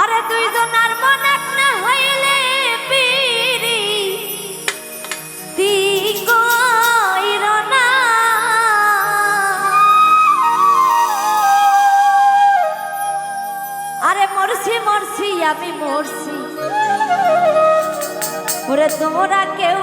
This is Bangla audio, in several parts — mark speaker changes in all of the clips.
Speaker 1: আরে দুইজনার মন এক না হইলে পিরি। আরে মরছি মরছি, আমি মরছি। ওরে তোমরা কেউ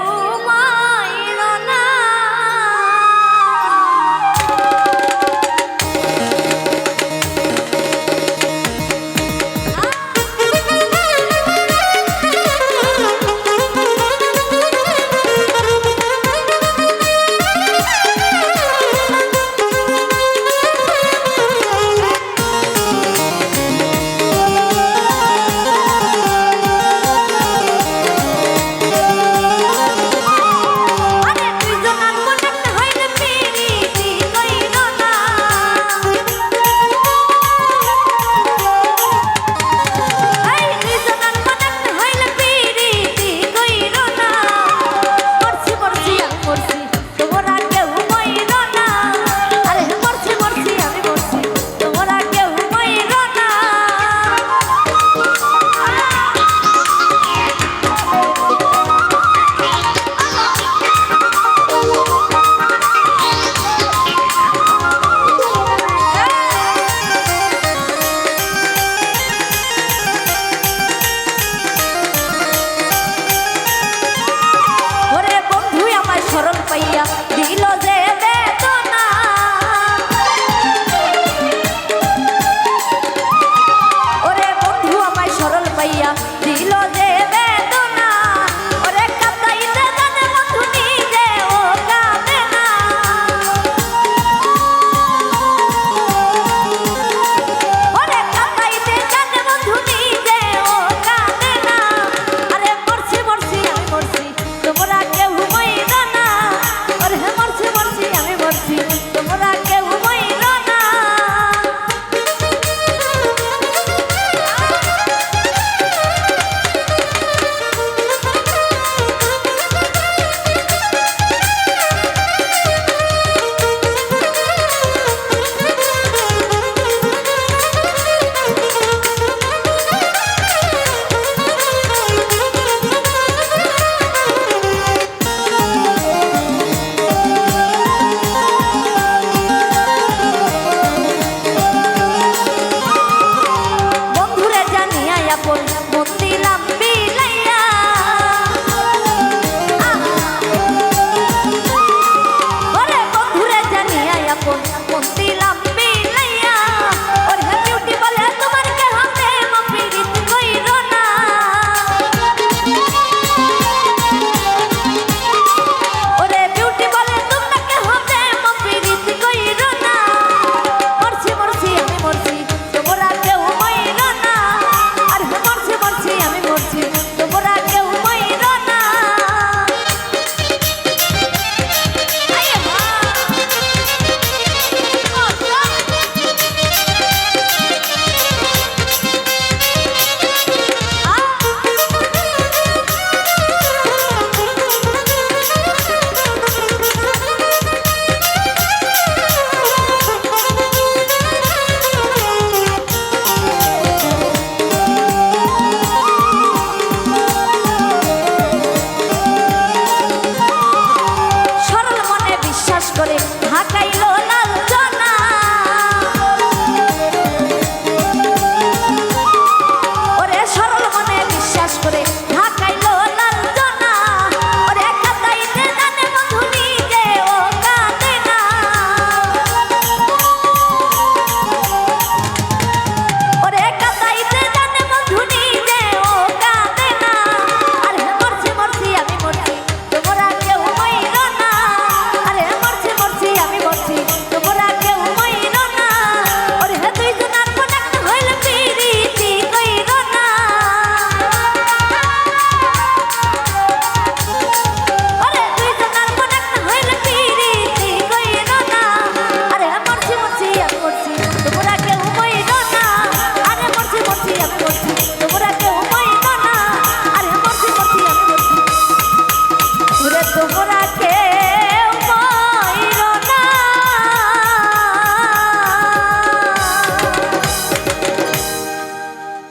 Speaker 1: ಕಾಕಯ್ಯ ভরা